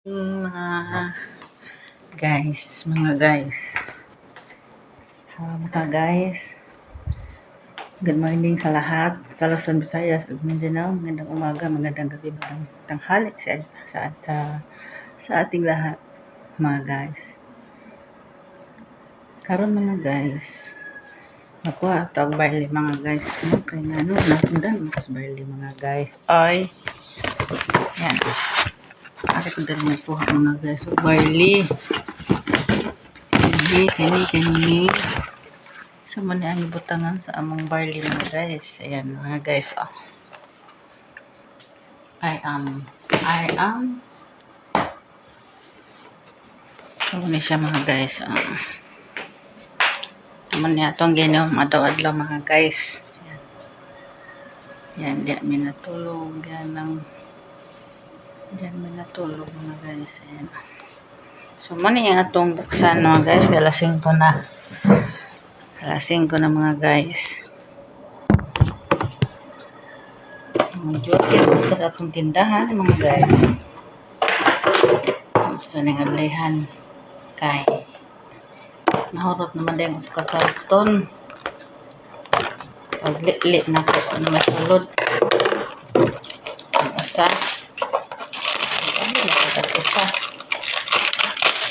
mga guys, mga guys. Hello mga guys. Good morning sa lahat. Sa Luzon, Visayas, ug Mindanao. Magandang umaga, magandang gabi, magandang tanghali sa, sa, sa, sa ating lahat, mga guys. Karon mga guys, nakuha tawag barley mga guys. No? Kaya nga no, nakundan mas barley mga guys. Ay, yan. Ako ko dali nakuha mga guys. So, barley. Kani, kani, kani. So, man ang ibutangan sa among barley mga guys. Ayan mga guys. Oh. I am, I am. So, ano siya mga guys. Um, naman niya itong ginom adlaw-adlaw mga guys. Ayan. Yan, di mi natulog. Yan ang Diyan may natulog mga guys. Ayan. So, mani yung atong buksan mga guys. Galasing ko na. Galasing ko na mga guys. Duty ko sa atong tindahan mga guys. So, nangablayhan kay nahurot naman din sa kakarton. Paglit-lit na ko. Ano may sulod. Ang usa. Ano na kita usa.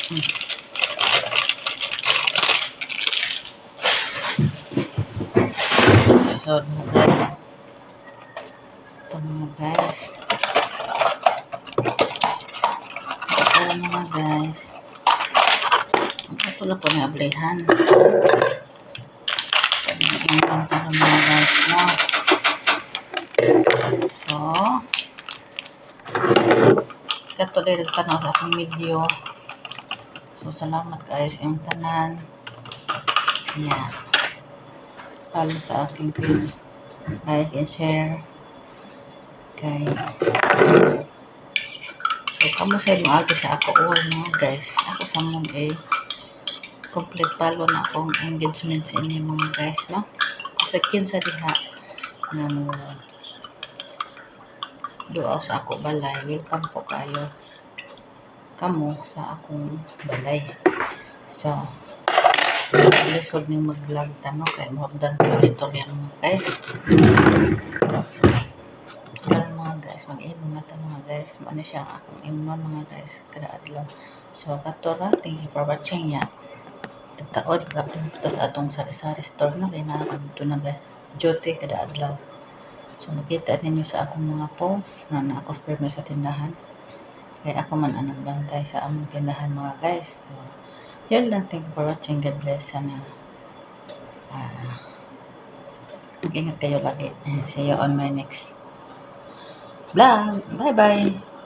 Hmm. So, mga guys. Ito mga guys. Ito mga guys. Ito na po na ablayhan. Pag-iinan para mga guys, no? So, katuloy rin tanaw sa akong video. So, salamat guys yung tanan. Yeah. Follow sa aking page. Like and share. Kay So, kamo sa mo agi sa ako all mga guys. Ako sa mong eh complete follow na akong engagement sa inyo mga guys, no? Sa kinsa diha na mo duaw sa ako balay. Welcome po kayo kamo sa akong balay. So, lisod ni mag-vlog tano kay mo abdan sa istorya mga guys. Karon mga guys, mag-inom na ta mga guys. Ano siya akong imnon mga guys kada adlaw. So, katora, thank you for watching ya. Tataod kapin to sa atong sari-sari store no kay naa dito na guys. Duty kada adlaw. So, makita ninyo sa akong mga posts na na ako sperma sa tindahan. Kaya ako man ang nagbantay sa among tindahan mga guys. So, yun lang. Thank you for watching. God bless. Sana ah mag-ingat kayo lagi. See you on my next vlog. Bye-bye.